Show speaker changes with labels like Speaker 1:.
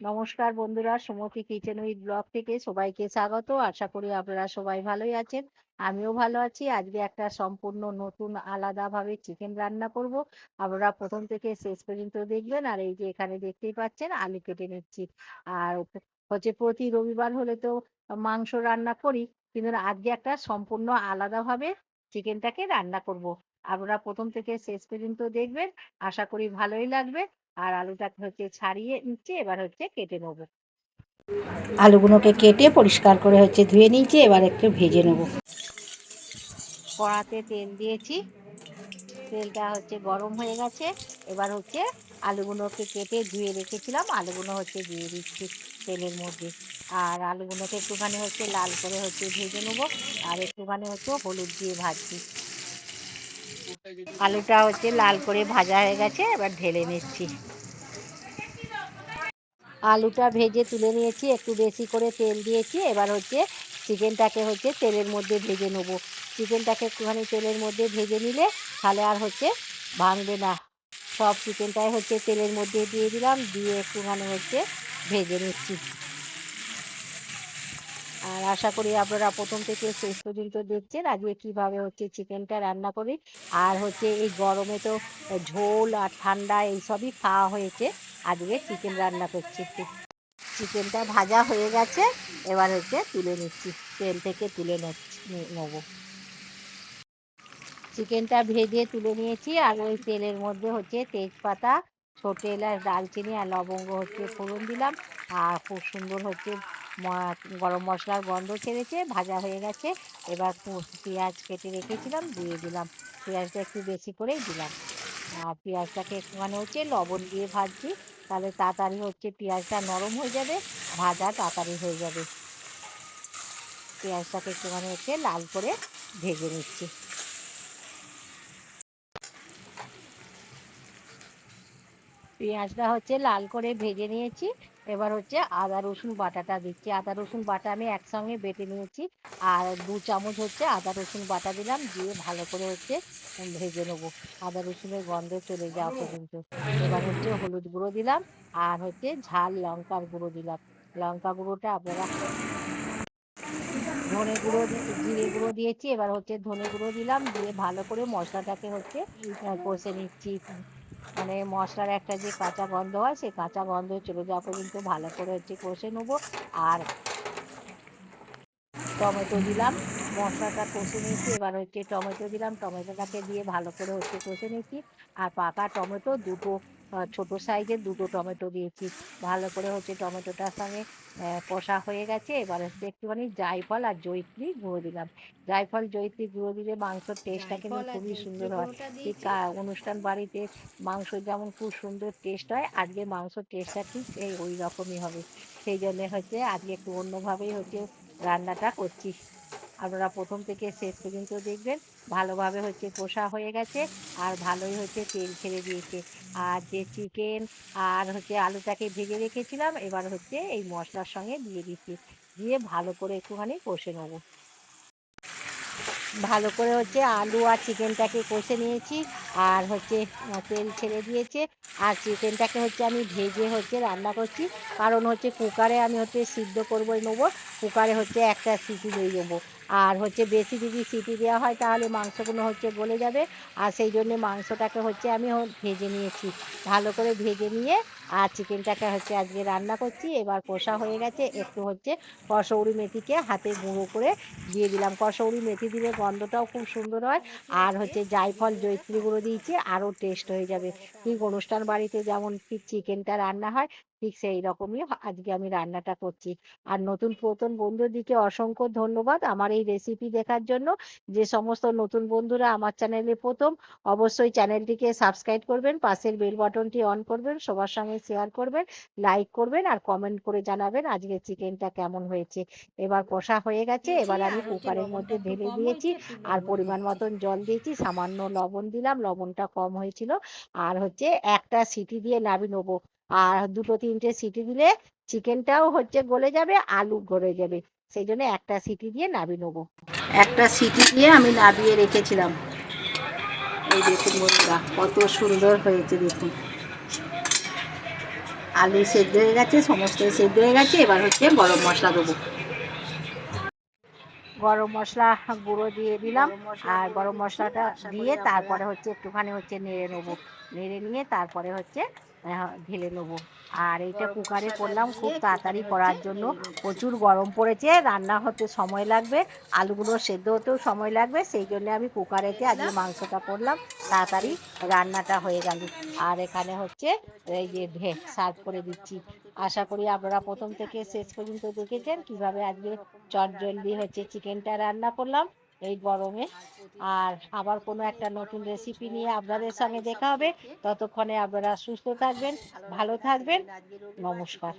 Speaker 1: নমস্কার বন্ধুরা, সুমতি kitchen with blog থেকে সবাইকে স্বাগত। আশা করি আপনারা সবাই ভালোই আছেন। আমিও ভালো আছি। আজকে একটা সম্পূর্ণ নতুন আলাদাভাবে চিকেন রান্না করব। আপনারা প্রথম থেকে শেষ পর্যন্ত দেখবেন। আর এই যে এখানে দেখতেই পাচ্ছেন, আলু কেটে নিচ্ছি। আর হচ্ছে প্রতি রবিবার হলে তো মাংস রান্না করি। কিন্তু আজকে একটা সম্পূর্ণ আলাদাভাবে চিকেনটাকে রান্না করব। আপনারা প্রথম থেকে শেষ পর্যন্ত দেখবেন। আশা করি ভালোই লাগবে। আর আলুটাকে হচ্ছে ছাড়িয়ে নিচ্ছে এবার হচ্ছে কেটে নেব। আলুগুলোকে কেটে পরিষ্কার করে হচ্ছে ধুয়ে নিয়েছি এবার একটু ভেজে নেব। কড়াতে তেল দিয়েছি তেলটা হচ্ছে গরম হয়ে গেছে এবার হচ্ছে আলুগুলোকে কেটে ধুয়ে রেখেছিলাম আলুগুলো হচ্ছে দিয়ে দিচ্ছি তেলের মধ্যে। আর আলুগুলোকে একটুখানি হচ্ছে লাল করে হচ্ছে ভেজে নেব আর একটুখানি হচ্ছে হলুদ দিয়ে ভাজছি। আলুটা হচ্ছে লাল করে ভাজা হয়ে গেছে, এবার ঢেলে নিচ্ছি। আলুটা ভেজে তুলে নিয়েছি, একটু বেশি করে তেল দিয়েছি, এবার হচ্ছে চিকেনটাকে হচ্ছে তেলের মধ্যে ভেজে নেব। চিকেনটাকে একটুখানি তেলের মধ্যে ভেজে নিলে তাহলে আর হচ্ছে ভাঙবে না। সব চিকেনটাই হচ্ছে তেলের মধ্যে দিয়ে দিলাম, দিয়ে একটুখানি হচ্ছে ভেজে নিচ্ছি। আর আশা করি আপনারা প্রথম থেকে শেষ পর্যন্ত দেখছেন আজকে কীভাবে হচ্ছে চিকেনটা রান্না করি। আর হচ্ছে এই গরমে তো ঝোল আর ঠান্ডা এইসবই খাওয়া হয়েছে। আজকে চিকেন রান্না করছি চিকেনটা ভাজা হয়ে গেছে, এবার হচ্ছে তুলে নিচ্ছি। তেল থেকে তুলে নেব। চিকেনটা ভেজে তুলে নিয়েছি আর ওই তেলের মধ্যে হচ্ছে তেজপাতা, ছোট এলাচ দালচিনি আর লবঙ্গ হচ্ছে ফোড়ন দিলাম। আর খুব সুন্দর হচ্ছে গরম মশলার গন্ধ ছেড়েছে, ভাজা হয়ে গেছে। এবার পেঁয়াজ কেটে রেখেছিলাম, দিয়ে দিলাম। পেঁয়াজটা একটু বেশি করেই দিলাম। আর পেঁয়াজটাকে একটুখানি হচ্ছে লবণ দিয়ে ভাজছি, তাহলে তাড়াতাড়ি হচ্ছে পেঁয়াজটা নরম হয়ে যাবে, ভাজা তাড়াতাড়ি হয়ে যাবে। পেঁয়াজটাকে একটুখানি হচ্ছে লাল করে ভেজে নিচ্ছি। পেঁয়াজটা হচ্ছে লাল করে ভেজে নিয়েছি। এবার হচ্ছে আদা, রসুন বাটাটা দিচ্ছি। আদা, রসুন বাটা আমি একসঙ্গে বেটে নিয়েছি। আর দু চামচ হচ্ছে আদা, রসুন বাটা দিলাম। দিয়ে ভালো করে হচ্ছে ভেজে নেব। আদা, রসুনের গন্ধ চলে যাওয়া পর্যন্ত। এবার হচ্ছে হলুদ গুঁড়ো দিলাম। আর হচ্ছে ঝাল লঙ্কার গুঁড়ো দিলাম। লঙ্কা গুঁড়োটা আপনারা ধনে গুঁড়ো জিরে গুঁড়ো দিয়েছি। এবার হচ্ছে ধনে গুঁড়ো দিলাম। দিয়ে ভালো করে মশলাটাকে হচ্ছে কষে নিচ্ছি। মানে মশলার একটা যে কাঁচা গন্ধ হয়, সেই কাঁচা গন্ধ চলে যাওয়া পর্যন্ত ভালো করে হচ্ছে কষে নেব। আর টমেটো দিলাম, মশলাটা কষে নিয়েছি, এবার হচ্ছে টমেটো দিলাম, টমেটোটাকে দিয়ে ভালো করে হচ্ছে কষে নিয়েছি। আর পাকা টমেটো দুটো ছোট সাইজের দুটো টমেটো দিয়েছি। ভালো করে হচ্ছে টমেটোটার সঙ্গে কষা হয়ে গেছে। এবার হচ্ছে একটুখানি জায়ফল আর জয়িত্রী গুঁড়ো দিলাম। জায়ফল জয়িত্রী গুঁড়ো দিলে মাংসর টেস্টটা কিন্তু খুবই সুন্দর হয়। ঠিক অনুষ্ঠান বাড়িতে মাংস যেমন খুব সুন্দর টেস্ট হয় আজকে মাংসর টেস্টটা ঠিক এই ওই রকমই হবে। সেই জন্যে হচ্ছে আজকে একটু অন্যভাবেই হচ্ছে রান্নাটা করছি। আপনারা প্রথম থেকে শেষ পর্যন্ত দেখবেন। ভালোভাবে হচ্ছে কষা হয়ে গেছে আর ভালোই হচ্ছে তেল ছেড়ে দিয়েছে। আর যে চিকেন আর হচ্ছে আলুটাকে ভেজে রেখেছিলাম, এবার হচ্ছে এই মশলার সঙ্গে দিয়ে দিচ্ছি। দিয়ে ভালো করে একটুখানি কষে নেব। ভালো করে হচ্ছে আলু আর চিকেনটাকে কষে নিয়েছি আর হচ্ছে তেল ছেড়ে দিয়েছে। আর চিকেনটাকে হচ্ছে আমি ভেজে হচ্ছে রান্না করছি। কারণ হচ্ছে কুকারে আমি হচ্ছে সিদ্ধ করব নেব। কুকারে হচ্ছে একটা সিটি দিয়ে দেবো। আর হচ্ছে বেশি যদি সিটি দেওয়া হয়, তাহলে মাংসগুলো হচ্ছে গলে যাবে। আর সেই জন্যে মাংসটাকে হচ্ছে আমি ভেজে নিয়েছি। ভালো করে ভেজে নিয়ে আর চিকেনটাকে হচ্ছে আজকে রান্না করছি। এবার কষা হয়ে গেছে। একটু হচ্ছে কসৌরি মেথিকে হাতে গুঁড়ো করে দিয়ে দিলাম। কসৌরি মেথি দিলে গন্ধটাও খুব সুন্দর হয়। আর হচ্ছে জায়ফল জৈত্রী গুঁড়ো দিয়েছি। আরও টেস্ট হয়ে যাবে। ঠিক অনুষ্ঠান বাড়িতে যেমন ঠিক চিকেনটা রান্না হয় ঠিক সেই রকমই আজকে আমি রান্নাটা করছি। আর নতুন প্রথম বন্ধুদিকে অসংখ্য ধন্যবাদ আমার এই রেসিপি দেখার জন্য। যে সমস্ত নতুন বন্ধুরা আমার চ্যানেলে প্রথম অবশ্যই চ্যানেলটিকে সাবস্ক্রাইব করবেন পাশের বেল বাটনটি অন করবেন সবার সঙ্গে শেয়ার করবেন লাইক করবেন আর কমেন্ট করে জানাবেন আজকে চিকেনটা কেমন হয়েছে। এবার কষা হয়ে গেছে এবার আমি কুকারের মধ্যে ঢেলে দিয়েছি আর পরিমাণ মতন জল দিয়েছি সামান্য লবণ দিলাম লবণটা কম হয়েছিল। আর হচ্ছে একটা সিটি দিয়ে নাবি নেব। আর দুটো তিনটে সিটি দিলে চিকেনটাও হচ্ছে গলে যাবে আলু গলে যাবে। সেই জন্য একটা সিটি দিয়ে নাবিয়ে নেব। একটা সিটি দিয়ে আমি নাবিয়ে রেখেছিলাম। এই দেখুন বন্ধুরা কত সুন্দর হয়েছে দেখুন।
Speaker 2: আলু সেদ্ধ হয়ে গেছে সমস্ত সেদ্ধ হয়ে গেছে এবার হচ্ছে গরম মশলা দেবো।
Speaker 1: গরম মশলা গুঁড়ো দিয়ে দিলাম আর গরম মশলাটা দিয়ে তারপরে হচ্ছে একটুখানি হচ্ছে নেড়ে নেব। নেড়ে নিয়ে তারপরে হচ্ছে ঢেলে নেব। আর এইটা কুকারে করলাম খুব তাড়াতাড়ি করার জন্য। প্রচুর গরম পড়েছে রান্না হতে সময় লাগবে আলুগুলো সেদ্ধ হতেও সময় লাগবে সেই জন্য আমি কুকারেতে আজকে মাংসটা করলাম। তাড়াতাড়ি রান্নাটা হয়ে গেল। আর এখানে হচ্ছে এই যে ভে সার্ভ করে দিচ্ছি। আশা করি আপনারা প্রথম থেকে শেষ পর্যন্ত দেখেছেন কীভাবে আজকে চটজলদি হচ্ছে চিকেনটা রান্না করলাম। এই গরমে। আর আবার কোনো একটা নতুন রেসিপি নিয়ে আপনাদের সঙ্গে দেখা হবে। ততক্ষণে আপনারা সুস্থ থাকবেন, ভালো থাকবেন। নমস্কার।